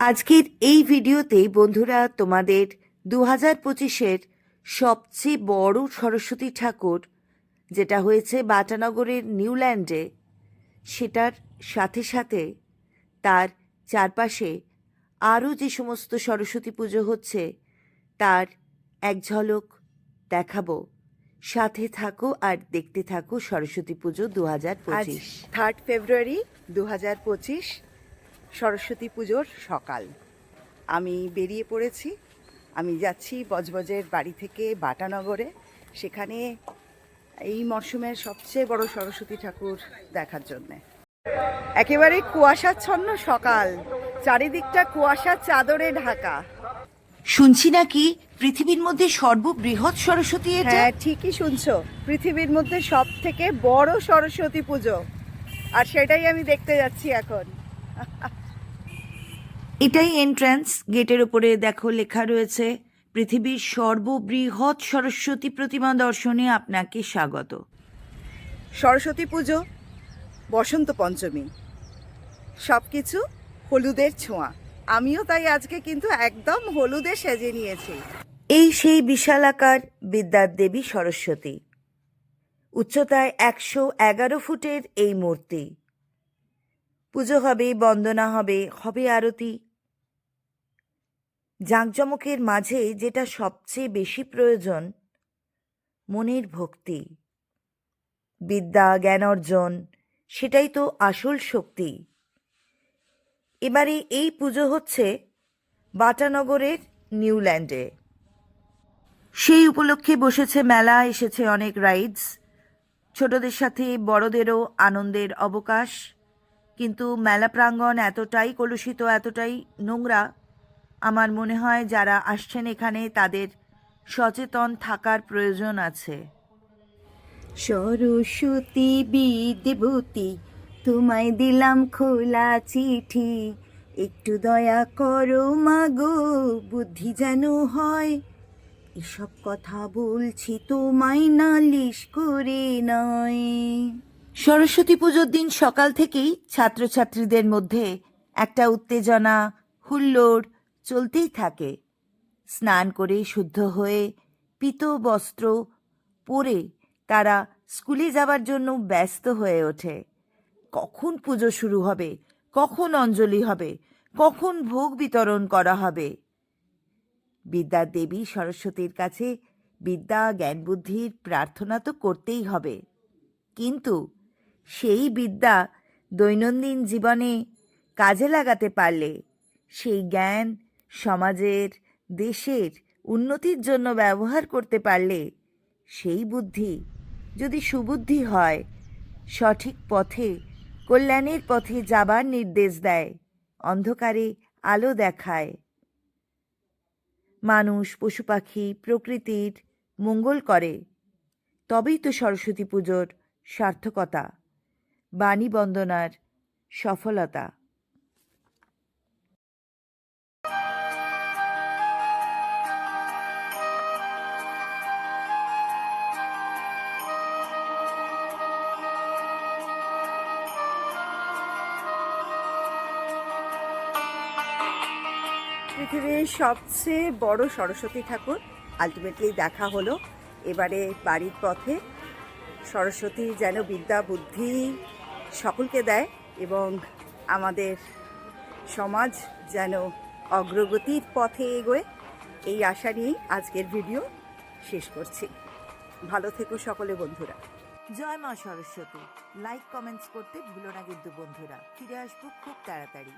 আজকের এই ভিডিওতে বন্ধুরা তোমাদের দু হাজার পঁচিশের সবচেয়ে বড় সরস্বতী ঠাকুর যেটা হয়েছে বাটানগরের নিউল্যান্ডে সেটার সাথে সাথে তার চারপাশে আরও যে সমস্ত সরস্বতী পুজো হচ্ছে তার এক ঝলক দেখাবো। সাথে থাকো আর দেখতে থাকো সরস্বতী পুজো দু হাজার পঁচিশ। থার্ড ফেব্রুয়ারি দু হাজার পঁচিশ। সরস্বতী পুজোর সকাল। আমি বেরিয়ে পড়েছি। আমি যাচ্ছি বজবজের বাড়ি থেকে বাটানগরে। সেখানে এই মরশুমের সবচেয়ে বড় সরস্বতী ঠাকুর দেখার জন্যে। একেবারে কুয়াশাচ্ছন্ন সকাল। চারিদিকটা কুয়াশার চাদরে ঢাকা। শুনছি নাকি পৃথিবীর মধ্যে সর্ববৃহৎ সরস্বতী হ্যাঁ ঠিকই শুনছো। পৃথিবীর মধ্যে সব থেকে বড় সরস্বতী পুজো। আর সেটাই আমি দেখতে যাচ্ছি এখন। এটাই এন্ট্রান্স গেটের উপরে দেখো লেখা রয়েছে, পৃথিবীর সর্ববৃহৎ সরস্বতী প্রতিমা দর্শনে আপনাকে স্বাগত। সরস্বতী পুজো, বসন্ত পঞ্চমী সব কিছু হলুদের ছোঁয়া। আমিও তাই আজকে কিন্তু একদম হলুদে সেজে নিয়েছি। এই সেই বিশালাকার বিদ্যার দেবী সরস্বতী। উচ্চতায় একশো এগারো ফুটের এই মূর্তি। পুজো হবে, বন্দনা হবে হবে আরতি। জাঁকজমকের মাঝে যেটা সবচেয়ে বেশি প্রয়োজন, মনের ভক্তি। বিদ্যা, জ্ঞান অর্জন, সেটাই তো আসল শক্তি। এবারে এই পুজো হচ্ছে বাটানগরের নিউল্যান্ডে সেই উপলক্ষে বসেছে মেলা, এসেছে অনেক রাইডস। ছোটদের সাথে, বড়দেরও আনন্দের অবকাশ। কিন্তু মেলা প্রাঙ্গণ এতটাই কলুষিত, এতটাই নোংরা, আমার মনে হয় যারা আসছেন এখানে তাদের সচেতন থাকার প্রয়োজন আছে। সরস্বতী বিদেবতী তোমায় দিলাম খোলা চিঠি। একটু দয়া করো মাগো, বুদ্ধি যেন হয়। এসব কথা বলছি তোমায় নালিশ করে নয় সরস্বতী পুজোর দিন সকাল থেকেই ছাত্রছাত্রীদের মধ্যে একটা উত্তেজনা, হুল্লোড় চলতেই থাকে। স্নান করে শুদ্ধ হয়ে পিত বস্ত্র পরে তারা স্কুলে যাবার জন্য ব্যস্ত হয়ে ওঠে। কখন পুজো শুরু হবে? কখন অঞ্জলি হবে? কখন ভোগ বিতরণ করা হবে? বিদ্যার দেবী সরস্বতীর কাছে বিদ্যা জ্ঞান বুদ্ধির প্রার্থনা তো করতেই হবে। কিন্তু সেই বিদ্যা দৈনন্দিন জীবনে কাজে লাগাতে পারলে সেই জ্ঞান সমাজের, দেশের উন্নতির জন্য ব্যবহার করতে পারলে সেই বুদ্ধি যদি সুবুদ্ধি হয়, সঠিক পথে, কল্যাণের পথে যাবার নির্দেশ দেয়, অন্ধকারে আলো দেখায়। মানুষ, পশু পাখি প্রকৃতির মঙ্গল করে। তবেই তো সরস্বতী পুজোর সার্থকতা। বাণী বন্দনার সফলতা। পৃথিবীর সবচেয়ে বড় সরস্বতী ঠাকুর আলটিমেটলি দেখা হলো। এবারে বাড়ির পথে সরস্বতী যেন বিদ্যা, বুদ্ধি সকলকে দেয় এবং আমাদের সমাজ যেন অগ্রগতির পথে এগোয়, এই আশা নিয়েই আজকের ভিডিও শেষ করছি। ভালো থেকো সকলে বন্ধুরা। জয় মা সরস্বতী। লাইক কমেন্টস করতে ভুলো না কিন্তু বন্ধুরা। ফিরে আসব খুব তাড়াতাড়ি।